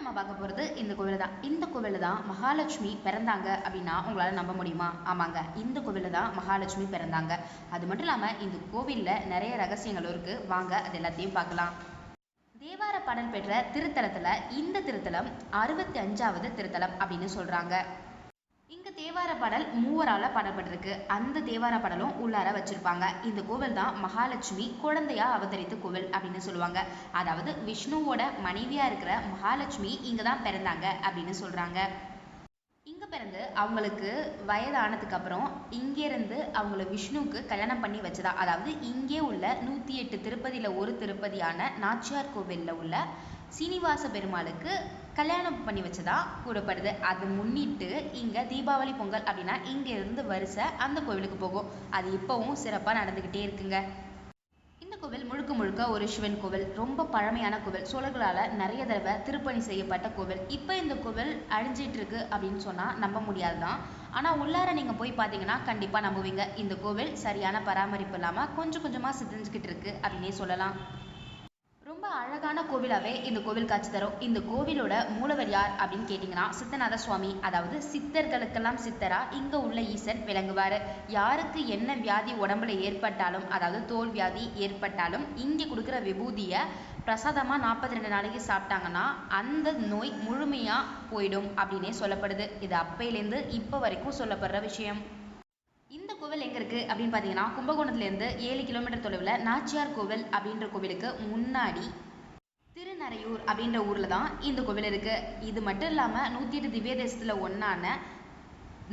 நம்ம பார்க்க போகிறது இந்த கோவில் தான் இந்த கோவில் தான் மகாலட்சுமி பிறந்தாங்க அப்படின்னா உங்களால் நம்ப முடியுமா? ஆமாங்க. இந்த கோவில் தான் மகாலட்சுமி பிறந்தாங்க. அது மட்டும் இல்லாமல் இந்த கோவிலில் நிறைய ரகசியங்கள் இருக்குது வாங்க அது எல்லாத்தையும் பார்க்கலாம். தேவார பாடல் பெற்ற திருத்தலத்தில் இந்த திருத்தலம் அறுபத்தி அஞ்சாவது திருத்தலம் அப்படின்னு சொல்கிறாங்க இங்க தேவார பாடல் மூவரால பாடப்பட்டிருக்கு. அந்த தேவார பாடலும் உள்ளார வச்சிருப்பாங்க. இந்த கோவில் தான் மகாலட்சுமி குழந்தையா அவதரித்த கோவில் அப்படின்னு சொல்லுவாங்க. அதாவது விஷ்ணுவோட மனைவியா இருக்கிற மகாலட்சுமி இங்கே தான் பிறந்தாங்க அப்படின்னு சொல்றாங்க. பிறந்து அவங்களுக்கு வயதானதுக்கு அப்புறம் இங்கேருந்து அவங்கள விஷ்ணுவுக்கு கல்யாணம் பண்ணி வச்சதா அதாவது இங்கே உள்ள நூற்றி எட்டு திருப்பதியில் ஒரு திருப்பதியான நாச்சியார் கோவிலில் உள்ள சீனிவாச பெருமாளுக்கு கல்யாணம் பண்ணி வச்சதா கூறப்படுது. அது முன்னிட்டு இங்கே தீபாவளி பொங்கல் அப்படின்னா இங்கேருந்து வரிசை அந்த கோவிலுக்கு போகும். அது இப்போவும் சிறப்பாக நடந்துக்கிட்டே இருக்குங்க. கோவில் முழுக்க முழுக்க ஒரு சிவன் கோவில் ரொம்ப பழமையான கோவில். சோழர்களால் நிறைய தடவை திருப்பணி செய்யப்பட்ட கோவில். இப்போ இந்த கோவில் அழிஞ்சிட்டு இருக்கு அப்படின்னு சொன்னால் நம்ப முடியாது தான் ஆனால் உள்ளார நீங்கள் போய் பார்த்தீங்கன்னா கண்டிப்பாக நம்புவீங்க. இந்த கோவில் சரியான பராமரிப்பு இல்லாமல் கொஞ்சம் கொஞ்சமாக சிதைஞ்சுக்கிட்டு இருக்கு அப்படின்னே சொல்லலாம். ரொம்ப அழகான கோவிலாவே இந்த கோவில் காட்சி தரும். இந்த கோவிலோட மூலவர் யார் அப்படின்னு கேட்டிங்கன்னா சித்தநாத சுவாமி. அதாவது சித்தர்களுக்கெல்லாம் சித்தரா இங்க உள்ள ஈசன் விளங்குவாரு. யாருக்கு என்ன வியாதி உடம்புல ஏற்பட்டாலும் அதாவது தோல் வியாதி ஏற்பட்டாலும் இங்கே கொடுக்குற விபூதியை பிரசாதமா நாற்பத்தி ரெண்டு நாளைக்கு சாப்பிட்டாங்கன்னா அந்த நோய் முழுமையா போயிடும் அப்படின்னே சொல்லப்படுது. இது அப்பையிலேருந்து இப்போ வரைக்கும் சொல்லப்படுற விஷயம். கோவில் எங்கே இருக்குது அப்படின்னு பார்த்தீங்கன்னா கும்பகோணத்துலேருந்து ஏழு கிலோமீட்டர் தொலைவில் நாச்சியார் கோவில் அப்படின்ற கோவிலுக்கு முன்னாடி திருநறையூர் அப்படின்ற ஊரில் தான் இந்த கோவில் இருக்குது இது மட்டும் இல்லாமல் நூற்றி எட்டு திவ்ய தேசத்தில் ஒன்றான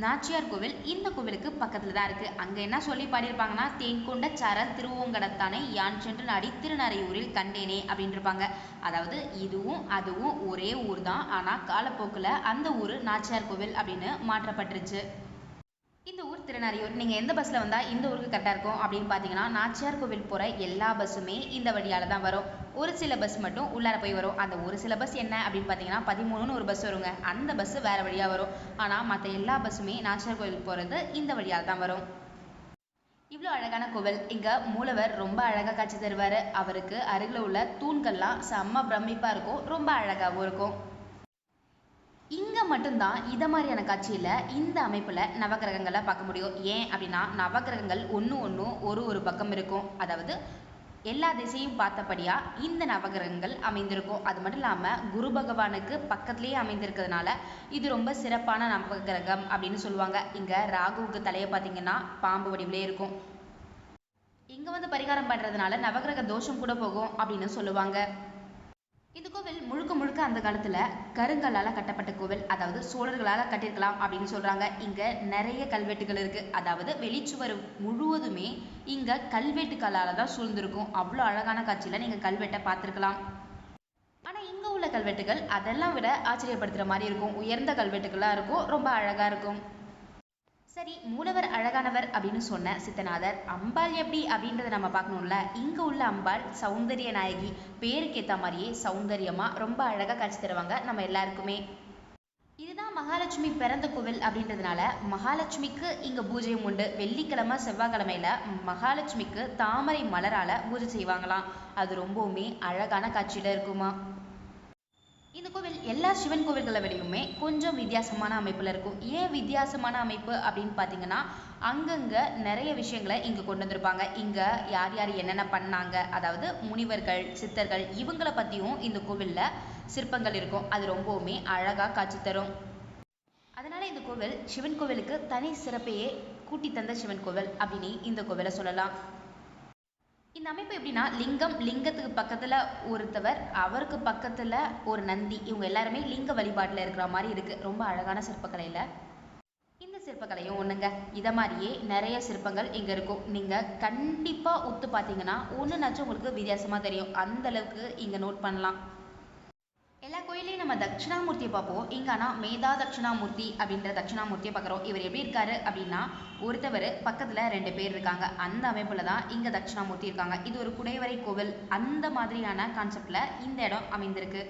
நாச்சியார் கோவில் இந்த கோவிலுக்கு பக்கத்தில் தான் இருக்குது அங்கே என்ன சொல்லி பாடியிருப்பாங்கன்னா தேன் கொண்ட சரல் திருவோங்கடத்தானே யான் சென்று நாடி திருநறையூரில் கண்டேனே அப்படின்னு இருப்பாங்க அதாவது இதுவும் அதுவும் ஒரே ஊர் தான். ஆனால் காலப்போக்கில் அந்த ஊர் நாச்சியார் கோவில் அப்படின்னு மாற்றப்பட்டுருச்சு. இந்த ஊர் திருநாரியூர் நீங்கள் எந்த பஸ்ஸில் வந்தால் இந்த ஊருக்கு கரெக்டாக இருக்கும் அப்படின்னு பார்த்தீங்கன்னா நாச்சியார் கோவில் போகிற எல்லா பஸ்ஸுமே இந்த வழியால் தான் வரும். ஒரு சில பஸ் மட்டும் உள்ளார போய் வரும். அந்த ஒரு சில பஸ் என்ன அப்படின்னு பார்த்தீங்கன்னா பதிமூணுன்னு ஒரு பஸ் வருங்க. அந்த பஸ் வேறு வழியாக வரும். ஆனால் மற்ற எல்லா பஸ்ஸுமே நாச்சியார் கோவில் போகிறது இந்த வழியால் தான் வரும். இவ்வளோ அழகான கோவில். இங்கே மூலவர் ரொம்ப அழகாக காட்சி தருவார். அவருக்கு அருகில் உள்ள தூண்கள்லாம் செம்ம பிரமிப்பாக இருக்கும். ரொம்ப அழகாகவும் இருக்கும். இங்கே மட்டும்தான் இதை மாதிரியான காட்சியில் இந்த அமைப்பில் நவகிரகங்களை பார்க்க முடியும். ஏன் அப்படின்னா நவகிரகங்கள் ஒன்று ஒன்றும் ஒரு ஒரு பக்கம் இருக்கும். அதாவது எல்லா திசையும் பார்த்தபடியாக இந்த நவகிரகங்கள் அமைந்திருக்கும். அது மட்டும் இல்லாமல் குரு பகவானுக்கு பக்கத்துலேயே அமைந்திருக்கிறதுனால இது ரொம்ப சிறப்பான நவகிரகம் அப்படின்னு சொல்லுவாங்க. இங்கே ராகுவுக்கு தலையை பார்த்தீங்கன்னா பாம்பு வடிவிலே இருக்கும். இங்கே வந்து பரிகாரம் பண்ணுறதுனால நவகிரக தோஷம் கூட போகும் அப்படின்னு சொல்லுவாங்க. இந்த கோவில் முழுக்க முழுக்க அந்த காலத்துல கருங்கல்லால கட்டப்பட்ட கோவில் அதாவது சோழர்களால கட்டியிருக்கலாம் அப்படின்னு சொல்றாங்க. இங்க நிறைய கல்வெட்டுகள் இருக்கு. அதாவது வெளிச்சுவர் முழுவதுமே இங்க கல்வெட்டுக்களால் தான் சூழ்ந்திருக்கும். அவ்வளோ அழகான காட்சியில நீங்க கல்வெட்டை பார்த்துருக்கலாம். ஆனால் இங்கே உள்ள கல்வெட்டுகள் அதெல்லாம் விட ஆச்சரியப்படுத்துகிற மாதிரி இருக்கும். உயர்ந்த கல்வெட்டுகளாக இருக்கும். ரொம்ப அழகாக இருக்கும். சரி மூலவர் அழகானவர் அப்படின்னு சொன்ன சித்தநாதர் அம்பாள் எப்படி அப்படின்றத நம்ம பார்க்கணும்ல? இங்கே உள்ள அம்பாள் சௌந்தரிய நாயகி. பேருக்கு மாதிரியே சௌந்தரியமாக ரொம்ப அழகாக காட்சி தருவாங்க நம்ம எல்லாருக்குமே. இதுதான் மகாலட்சுமி பிறந்த கோவில் அப்படின்றதுனால மகாலட்சுமிக்கு இங்கே பூஜையும் உண்டு. வெள்ளிக்கிழமை செவ்வாய்க்கிழமையில மகாலட்சுமிக்கு தாமரை மலரால் பூஜை செய்வாங்களாம். அது ரொம்பவுமே அழகான காட்சியில் இருக்குமா. இந்த கோவில் எல்லா சிவன் கோவில்களை விடையுமே கொஞ்சம் வித்தியாசமான அமைப்பில் இருக்கும். ஏன் வித்தியாசமான அமைப்பு அப்படின்னு பார்த்தீங்கன்னா அங்கங்கே நிறைய விஷயங்களை இங்கே கொண்டு வந்திருப்பாங்க. இங்கே யார் யார் என்னென்ன பண்ணாங்க? அதாவது முனிவர்கள் சித்தர்கள் இவங்களை பற்றியும் இந்த கோவிலில் சிற்பங்கள் இருக்கும். அது ரொம்பவுமே அழகாக காட்சி தரும். அதனால் இந்த கோவில் சிவன் கோவிலுக்கு தனி சிறப்பையே கூட்டி தந்த சிவன் கோவில் அப்படின்னு இந்த கோவிலை சொல்லலாம். இந்த அமைப்பு எப்படின்னா லிங்கம் லிங்கத்துக்கு பக்கத்துல ஒருத்தவர் அவருக்கு பக்கத்துல ஒரு நந்தி. இவங்க எல்லாருமே லிங்க வழிபாட்டுல இருக்கிற மாதிரி இருக்கு. ரொம்ப அழகான சிற்பக்கலையில. இந்த சிற்பக்கலையும் ஒண்ணுங்க. இத மாதிரியே நிறைய சிற்பங்கள் இங்க இருக்கும். நீங்க கண்டிப்பா உத்து பார்த்தீங்கன்னா ஒண்ணுனாச்சும் உங்களுக்கு வித்தியாசமா தெரியும். அந்த அளவுக்கு இங்க நோட் பண்ணலாம். எல்லா கோயிலையும் நம்ம தட்சிணாமூர்த்தியை பார்ப்போம். இங்கே ஆனால் மேதா தட்சிணாமூர்த்தி அப்படின்ற தட்சிணாமூர்த்தியை பார்க்குறோம். இவர் எப்படி இருக்காரு அப்படின்னா ஒருத்தவர் பக்கத்தில் ரெண்டு பேர் இருக்காங்க. அந்த அமைப்பில் தான் இங்கே தட்சிணாமூர்த்தி இருக்காங்க. இது ஒரு குடைவரை கோவில். அந்த மாதிரியான கான்செப்டில் இந்த இடம் அமைந்திருக்கு.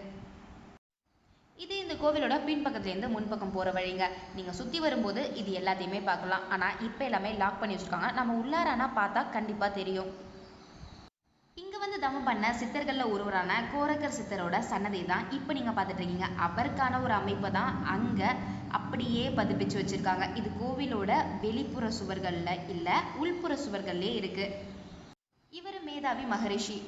இது இந்த கோவிலோட பின்பக்கத்துலேருந்து முன்பக்கம் போகிற வழிங்க. நீங்கள் சுற்றி வரும்போது இது எல்லாத்தையுமே பார்க்கலாம். ஆனால் இப்போ எல்லாமே லாக் பண்ணி வச்சுருக்காங்க. நம்ம உள்ளாரானா பார்த்தா கண்டிப்பாக தெரியும். இங்கே வந்து தவம் பண்ண சித்தர்கள்ல ஒருவரான கோரக்கர் சித்தரோட சன்னதி தான் இப்போ நீங்க பார்த்துட்டு இருக்கீங்க. அவருக்கான ஒரு அமைப்பை தான் அங்க அப்படியே பதிப்பிச்சு வச்சிருக்காங்க. இது கோவிலோட வெளிப்புற சுவர்கள்ல இல்ல உள்புற சுவர்கள்லே இருக்கு. இவர் மேதாவி மகரிஷி.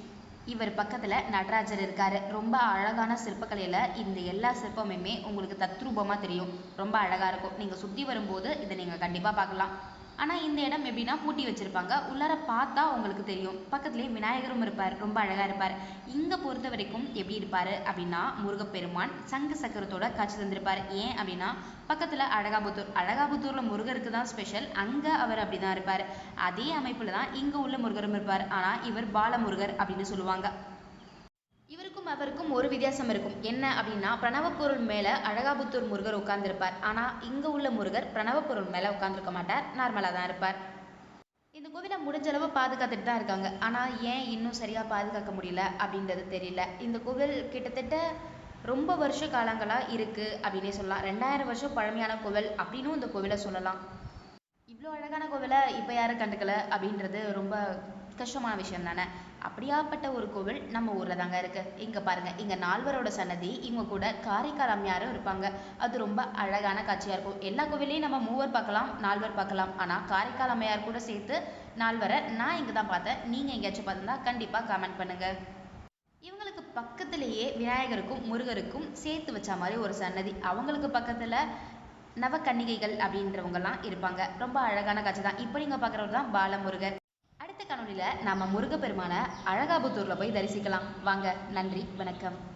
இவர் பக்கத்துல நடராஜர் இருக்காரு. ரொம்ப அழகான சிற்பக்கலையில இந்த எல்லா சிற்பமுமே உங்களுக்கு தத்ரூபமா தெரியும். ரொம்ப அழகா இருக்கும். நீங்க சுத்தி வரும்போது இதை நீங்க கண்டிப்பா பார்க்கலாம். ஆனால் இந்த இடம் எப்படின்னா பூட்டி வச்சுருப்பாங்க. உள்ளார பார்த்தா உங்களுக்கு தெரியும். பக்கத்துலேயே விநாயகரும் இருப்பார். ரொம்ப அழகாக இருப்பார். இங்கே பொறுத்த வரைக்கும் எப்படி இருப்பார் அப்படின்னா முருகப்பெருமான் சங்கு சக்கரத்தோட காட்சி தந்திருப்பார். ஏன் அப்படின்னா பக்கத்தில் அழகாபுத்தூர் அழகாபுத்தூரில் முருகருக்கு தான் ஸ்பெஷல் அங்கே அவர் அப்படிதான் இருப்பார். அதே அமைப்பில் தான் இங்கே உள்ள முருகரும் இருப்பார். ஆனால் இவர் பாலமுருகர் அப்படின்னு சொல்லுவாங்க. இவருக்கும் அவருக்கும் ஒரு வித்தியாசம் இருக்கும். என்ன அப்படின்னா பிரணவப் பொருள் மேல அழகாபுத்தூர் முருகர் உட்கார்ந்திருப்பார். ஆனா இங்க உள்ள முருகர் பிரணவப் பொருள் மேல உட்கார்ந்திருக்க மாட்டார். நார்மலா தான் இருப்பார். இந்த கோவிலை முடிஞ்ச அளவு பாதுகாத்துட்டு தான் இருக்காங்க. ஆனா ஏன் இன்னும் சரியா பாதுகாக்க முடியல அப்படின்றது தெரியல. இந்த கோவில் கிட்டத்தட்ட ரொம்ப வருஷ காலங்களா இருக்கு அப்படின்னே சொல்லலாம். ரெண்டாயிரம் வருஷம் பழமையான கோவில் அப்படின்னும் இந்த கோவிலை சொல்லலாம். இவ்வளோ அழகான கோவிலை இப்போ யாரும் கண்டுக்கல அப்படின்றது ரொம்ப கஷ்டமான விஷயம் தானே? அப்படியாப்பட்ட ஒரு கோவில் நம்ம ஊரில் தாங்க இருக்கு. இங்கே பாருங்க இங்கே நால்வரோட சன்னதி இவங்க கூட காரைக்கால் அம்மையாரும் இருப்பாங்க. அது ரொம்ப அழகான காட்சியா இருக்கும். எல்லா கோவிலையும் நம்ம மூவர் பார்க்கலாம் நால்வர் பார்க்கலாம். ஆனால் காரைக்கால் அம்மையார் கூட சேர்த்து நால்வரை நான் இங்கே தான் பார்த்தேன். நீங்கள் எங்கேயாச்சும் பார்த்துருந்தா கண்டிப்பாக கமெண்ட் பண்ணுங்க. இவங்களுக்கு பக்கத்திலேயே விநாயகருக்கும் முருகருக்கும் சேர்த்து வச்ச மாதிரி ஒரு சன்னதி. அவங்களுக்கு பக்கத்தில் நவக்கன்னிகைகள் அப்படின்றவங்கலாம் இருப்பாங்க. ரொம்ப அழகான காட்சி தான். இப்போ நீங்கள் பார்க்குறவர் தான் பாலமுருகர். அடுத்த கணொலியில் நாம முருகப்பெருமான அழகாபுத்தூரில் போய் தரிசிக்கலாம். வாங்க நன்றி வணக்கம்.